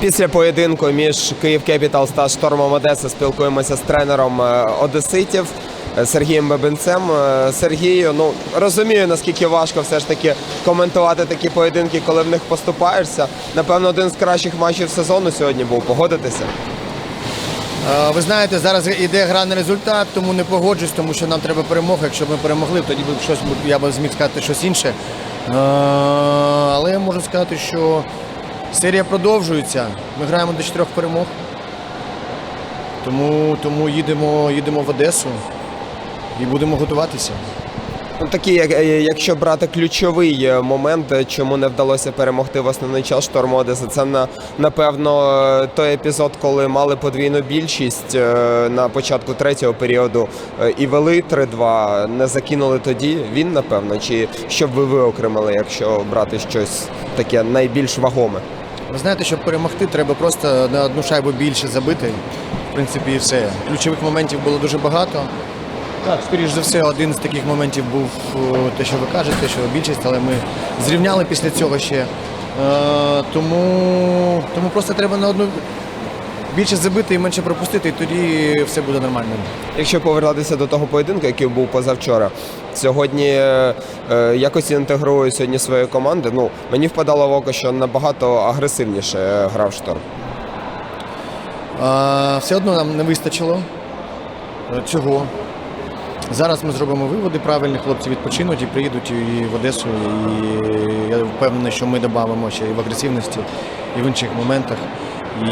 Після поєдинку між Київ Кепіталс та Штормом Одеси спілкуємося з тренером е, Одеситів е, Сергієм Бебенцем. Е, Сергію, ну розумію, наскільки важко все ж таки коментувати такі поєдинки, коли в них поступаєшся. Напевно, один з кращих матчів сезону сьогодні був. Погодитися. Ви знаєте, зараз іде гра на результат, тому не погоджусь, тому що нам треба перемога. Якщо ми перемогли, тоді б щось я б зміг сказати щось інше. Але я можу сказати, що серія продовжується. Ми граємо до чотирьох перемог. Тому, тому їдемо, їдемо в Одесу і будемо готуватися. Ну, такі, як, е, якщо брати ключовий е, момент, е, чому не вдалося перемогти в основний час шторму Одеси, це на напевно той епізод, коли мали подвійну більшість на початку третього періоду і вели 3-2, не закинули тоді. Він напевно, чи що б ви виокремили, якщо брати щось таке найбільш вагоме? Ви знаєте, щоб перемогти, треба просто на одну шайбу більше забити. В принципі, і все. Ключових моментів було дуже багато. Так, скоріш за все, один з таких моментів був те, що ви кажете, що більшість, але ми зрівняли після цього ще. Е, тому, тому просто треба на одну більше забити і менше пропустити, і тоді все буде нормально. Якщо повертатися до того поєдинку, який був позавчора, сьогодні е, е, якось інтегрую сьогодні свої команди. Ну мені впадало в око, що набагато агресивніше е, грав шторм. А, все одно нам не вистачило е, цього. Зараз ми зробимо виводи правильні, хлопці відпочинуть і приїдуть і в Одесу. І я впевнений, що ми додамо ще і в агресивності, і в інших моментах.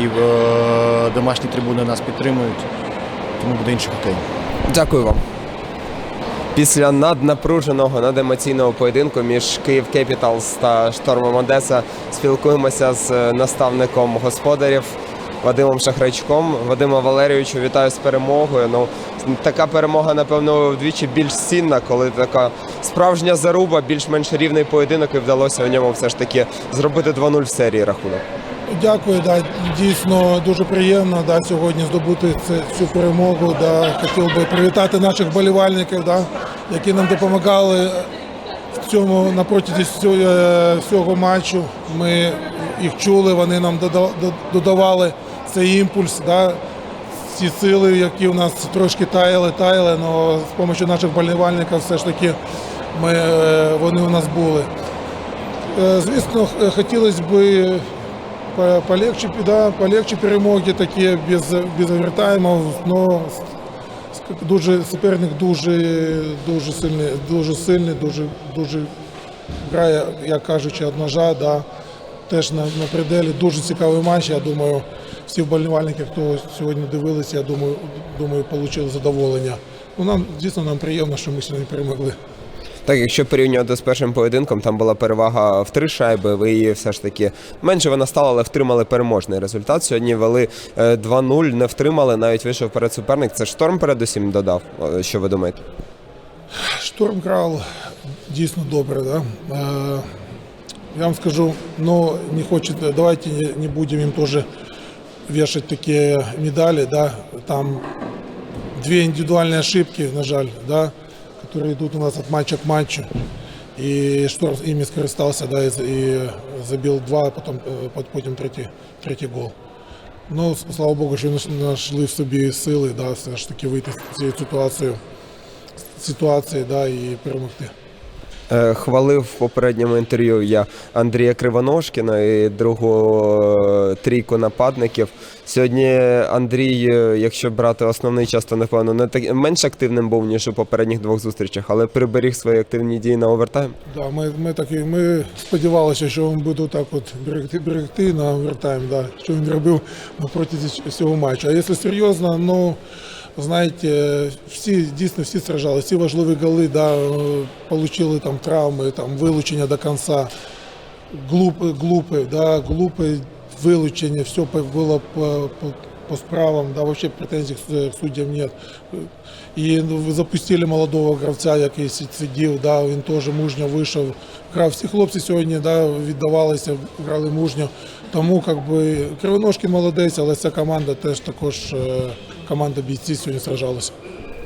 І в, е, домашні трибуни нас підтримують, тому буде інший хокей. Дякую вам. Після наднапруженого, надемоційного поєдинку між Київ Кепіталс та Штормом Одеса спілкуємося з е, наставником господарів Вадимом Шахрачком. Вадима Валерійовичу, вітаю з перемогою. Ну, така перемога, напевно, вдвічі більш цінна, коли така справжня заруба, більш-менш рівний поєдинок, і вдалося в ньому все ж таки зробити 2-0 в серії рахунок. Дякую, да, дійсно дуже приємно да, сьогодні здобути цю перемогу. Да. Хотів би привітати наших болівальників, да, які нам допомагали в цьому на протязі всього, е, матчу. Ми їх чули, вони нам додавали цей імпульс, да, ці сили, які у нас трошки таяли, таяли, але з допомогою наших болівальників все ж таки ми, е, вони у нас були. Е, Звісно, хотілося б по- полегче, да, полегче перемоги такі без, без овертаймів, но дуже суперник дуже, дуже сильний, дуже сильний, дуже, дуже грає, як кажучи, од ножа, да, теж на, на пределі. Дуже цікавий матч. Я думаю, всі вболівальники, хто сьогодні дивилися, я думаю, думаю, отримали задоволення. Ну, нам дійсно нам приємно, що ми сьогодні перемогли. Так, якщо порівнювати з першим поєдинком, там була перевага в три шайби. Ви її все ж таки менше вона стала, але втримали переможний результат. Сьогодні вели е, 2-0, не втримали, навіть вийшов перед суперник. Це шторм передусім додав. Е, Що ви думаєте? Шторм грав дійсно добре, да? Е, Я вам скажу, но не хочет, давайте не- не будем им тоже вешать такие медали, да, там две индивидуальные ошибки, на жаль, да, которые идут у нас от матча к матчу. И Шторм ими скористался, да, и, и забил два, а потом, пот- потім третій, третій гол. Ну, слава Богу, що знайшли в собі сили, да, все ж таки вийти з цієї ситуації ситуації да, і перемогти. Е, Хвалив в попередньому інтерв'ю я Андрія Кривоножкіна і другу е, трійку нападників. Сьогодні Андрій, е, якщо брати основний час, то напевно не так менш активним був ніж у попередніх двох зустрічах, але приберіг свої активні дії на овертайм. Да, ми, ми, так, і- ми сподівалися, що він буде так от берегти, берегти на овертайм, да, що він робив на протязі всього матчу. А якщо серйозно, ну знаєте, всі дійсно всі сражали, всі важливі голи, да, получили там травми, там вилучення до кінця. Глупе, глупе, да, глупе вилучення, все було по, по, по справам, да, вообще претензій к суддям нет. І ну, запустили молодого гравця, який сидів, да, він теж мужньо вийшов. Грав. Всі хлопці сьогодні да, віддавалися, грали мужньо. Тому как би, Кривоножки молодець, але ця команда теж також е, команда бійців сьогодні сражалася.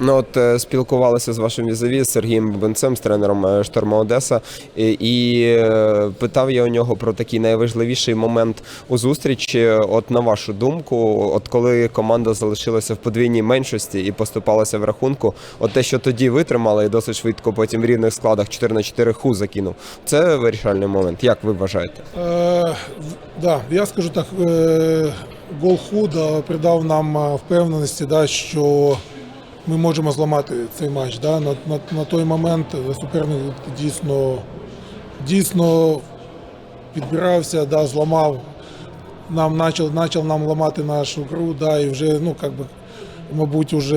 Ну от е, спілкувалися з вашим візаві з Сергієм Бубенцем, з тренером е, Шторма Одеса, і, і е, питав я у нього про такий найважливіший момент у зустрічі. От на вашу думку, от коли команда залишилася в подвійній меншості і поступалася в рахунку, от те, що тоді витримали, і досить швидко потім в рівних складах 4 на 4 ху закинув. Це вирішальний момент. Як ви вважаєте? Е, да, я скажу так, е, гол Худа придав нам е, впевненості, да, що ми можемо зламати цей матч. Да. На, на, на той момент суперник дійсно, дійсно підбирався, да, зламав. Нам почав, почав нам ламати нашу гру, да, і вже, ну, как би, мабуть, вже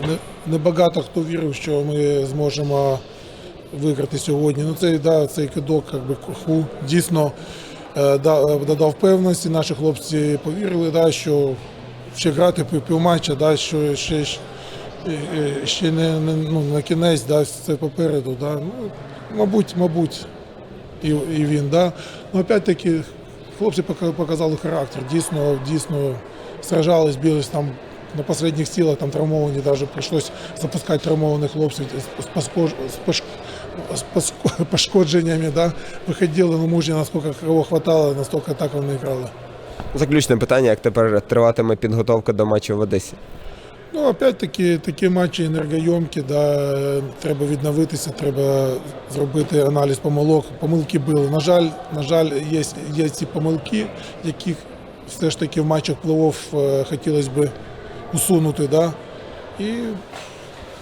не, не багато хто вірив, що ми зможемо виграти сьогодні. Ну, цей, да, цей кидок, як би, ху, дійсно е, е, додав впевненості. Наші хлопці повірили, да, що ще грати пів- півматча, да, що ще, ще, е, не, не ну, на кінець, да, це попереду. Да. Ну, мабуть, мабуть, і, і він. Да. Ну, опять-таки, хлопці пока- показали характер. Дійсно, дійсно сражались, бились там на последних силах, там травмовані, даже прийшлось запускати травмованих хлопців з, пошкодженнями. Да. Виходили на мужі, наскільки кого хватало, настільки так вони грали. Заключне питання: як тепер триватиме підготовка до матчу в Одесі? Ну, опять-таки, такі матчі енергойомкі, да, треба відновитися, треба зробити аналіз помилок. Помилки були. На жаль, на жаль, є, є ці помилки, яких все ж таки в матчах плей-офф е, хотілося б усунути. Да. І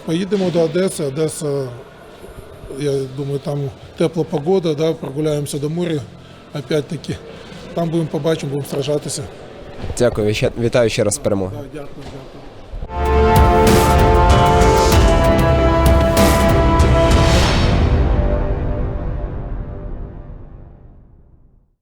поїдемо до Одеси. Одеса, я думаю, там тепла погода, да, прогуляємося до моря. Опять-таки, там будемо побачимо, будемо сражатися. Дякую, ще- вітаю ще раз з перемогою. Да, дякую, дякую.